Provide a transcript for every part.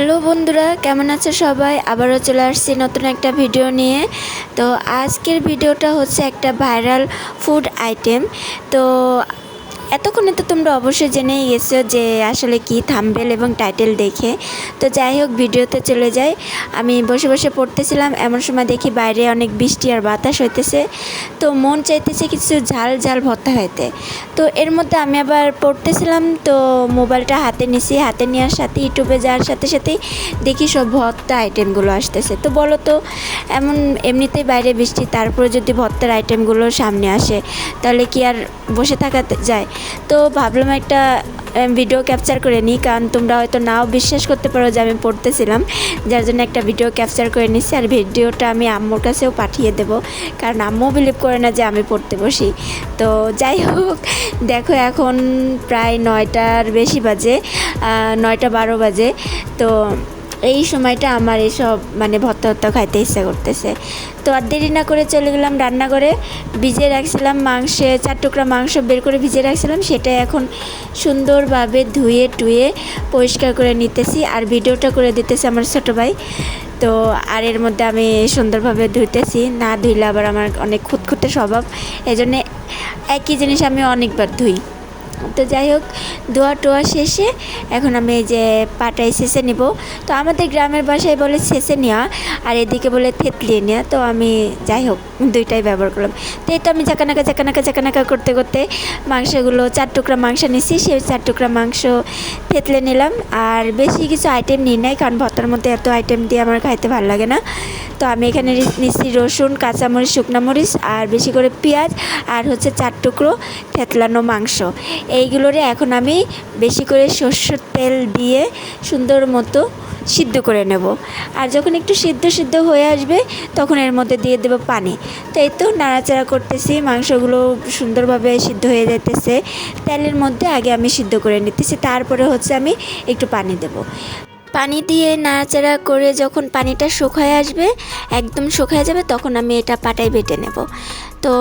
Hello বন্ধুরা, কেমন আছে সবাই? আবারও চলে আসছি নতুন একটা ভিডিও নিয়ে। তো আজকের ভিডিওটা হচ্ছে একটা ভাইরাল ফুড আইটেম। তো এতক্ষণে তো তোমরা অবশ্যই জেনেই গেছো যে আসলে কি থাম্বেল এবং টাইটেল দেখে। তো যাই হোক, ভিডিওতে চলে যাই। আমি বসে বসে পড়তেছিলাম, এমন সময় দেখি বাইরে অনেক বৃষ্টি আর বাতাস হইতেছে। তো মন চাইতেছে কিছু ঝাল ঝাল ভর্তা হইতে তো এর মধ্যে আমি আবার পড়তেছিলাম, তো মোবাইলটা হাতে নিছি। হাতে নেওয়ার সাথে, ইউটিউবে যাওয়ার সাথে সাথেই দেখি সব ভর্তা আইটেমগুলো আসতেছে। তো বলো তো, এমন এমনিতেই বাইরে বৃষ্টি, তারপরে যদি ভর্তার আইটেমগুলো সামনে আসে, তাহলে কি আর বসে থাকা যায়? তো ভাবলাম একটা ভিডিও ক্যাপচার করে নিই, কারণ তোমরা হয়তো নাও বিশ্বাস করতে পারো যে আমি পড়তেছিলাম, যার জন্য একটা ভিডিও ক্যাপচার করে নিচ্ছি আর ভিডিওটা আমি আম্মুর কাছেও পাঠিয়ে দেবো, কারণ আম্মু বিলিভ করে না যে আমি পড়তে বসি। তো যাই হোক, দেখো এখন প্রায় নয়টার বেশি বাজে নয়টা বারো বাজে, তো এই সময়টা আমার এসব মানে ভর্তা ভর্তা খাইতে ইচ্ছা করতেছে। তো আর দেরি না করে চলে গেলাম রান্না করে ভিজিয়ে রাখছিলাম মাংসে, চার টুকরা মাংস বের করে ভিজে রাখছিলাম। সেটা এখন সুন্দরভাবে ধুয়ে টুয়ে পরিষ্কার করে নিতেছি আর ভিডিওটা করে দিতেছে আমার ছোটো ভাই। তো আর এর মধ্যে আমি সুন্দরভাবে ধুইতেছি, না ধুইলে আবার আমার অনেক খুঁতখুঁতে স্বভাব। এই জন্যে একই জিনিস আমি অনেকবার ধুই। তো যাই হোক ধোয়া টোয়া শেষে এখন আমি এই যে পাটাই শেষে নিব। তো আমাদের গ্রামের বাসায় বলে শেষে নেওয়া, আর এদিকে বলে থেতলিয়ে নেওয়া। তো আমি যাই হোক, দুইটাই ব্যবহার করলাম। তো এই তো আমি চাকানাকা চাকানাকা চাকানাকা করতে করতে মাংসগুলো, চার টুকরা মাংস নিছি, সেই চার টুকরা মাংস থেতলে নিলাম। আর বেশি কিছু আইটেম নিই নাই, কারণ ভর্তার মধ্যে এত আইটেম দিয়ে আমার খাইতে ভালো লাগে না। তো আমি এখানে নিচ্ছি রসুন, কাঁচামরিচ, শুকনা মরিচ, আর বেশি করে পেঁয়াজ, আর হচ্ছে চার টুকরো থেতলানো মাংস। এইগুলোরে এখন আমি বেশি করে সর্ষের তেল দিয়ে সুন্দর মতো সিদ্ধ করে নেব। আর যখন একটু সিদ্ধ সিদ্ধ হয়ে আসবে, তখন এর মধ্যে দিয়ে দেবো পানি। তো এই তো নাড়াচাড়া করতেছি, মাংসগুলো সুন্দরভাবে সিদ্ধ হয়ে যেতেছে তেলের মধ্যে আগে আমি সিদ্ধ করে নিতেছি, তারপরে হচ্ছে আমি একটু পানি দেবো। পানি দিয়ে নাড়াচাড়া করে যখন পানিটা শুকায় আসবে, একদম শুকায় যাবে, তখন আমি এটা পাটায় বেটে নেব। তো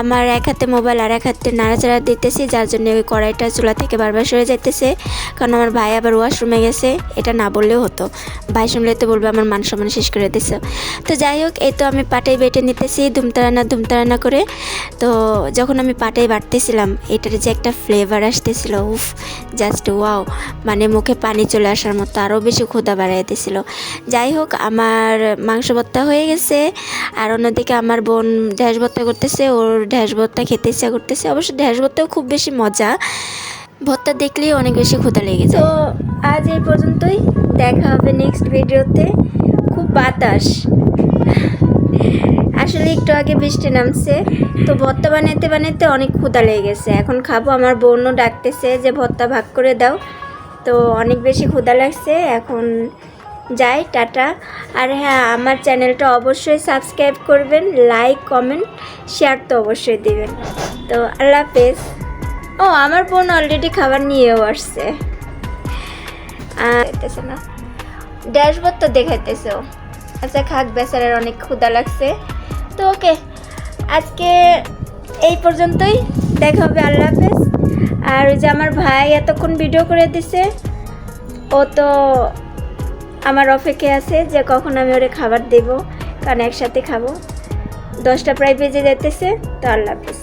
আমার এক হাতে মোবাইল আর এক হাতে নাড়াচাড়া দিতেছি, যার জন্য ওই কড়াইটা চুলা থেকে বারবার সরে যাইতেছে। কারণ আমার ভাই আবার ওয়াশরুমে গেছে, এটা না বললেও হতো। ভাই শুনলে তো বলবে আমার মান সম্মান শেষ করে দিছে। তো যাই হোক, এই তো আমি পাটাই বেটে নিতেছি ধুমতারানা ধুমতারানা করে। তো যখন আমি পাটাই বাটতেছিলাম এটার যে একটা ফ্লেভার আসতেছিল, উফ জাস্ট ওয়াও মানে মুখে পানি চলে আসার মতো আরও বেশি ক্ষুদা বাড়াইতেছিল যাই হোক, আমার মাংস ভর্তা হয়ে গেছে, আর অন্যদিকে আমার বোন ঢ্যাঁস ভর্তা করতেছে, ওর ঢ্যাঁস ভর্তা খেতে ইচ্ছা করতেছে। অবশ্য ঢ্যাঁস ভর্তাও খুব বেশি মজা। ভর্তা দেখলেই অনেক বেশি ক্ষুদা লেগে তো আজ এই পর্যন্তই। দেখা হবে নেক্সট ভিডিওতে খুব বাতাস। আসলে একটু আগে বৃষ্টি নামছে। তো ভর্তা বানাইতে বানাইতে অনেক ক্ষুদা লেগে গেছে। এখন খাব। আমার বোনও ডাকতেছে যে, ভর্তা ভাগ করে দাও। তো অনেক বেশি ক্ষুদা লাগছে। এখন যাই, টাটা। আর হ্যাঁ আমার চ্যানেলটা অবশ্যই সাবস্ক্রাইব করবেন, লাইক, কমেন্ট, শেয়ার তো অবশ্যই দেবেন। তো আল্লাহ হাফেজ। ও, আমার বোন অলরেডি খাবার নিয়েও আসছে। না। ড্যাশবোর্ড তো দেখাইতেছে ও। আচ্ছা খাক, বেচারের অনেক ক্ষুদা লাগছে। তো ওকে, আজকে এই পর্যন্তই। দেখা হবে, আল্লাহ হাফেজ। আর ওই যে আমার ভাই এতক্ষণ ভিডিও করে দিছে, ও তো আমার অপেক্ষা আছে যে কখন আমি ওরে খাবার দেব, কারণ একসাথে খাব। দশটা প্রায় বেজে যেতেছে তো আল্লাহ হাফেজ।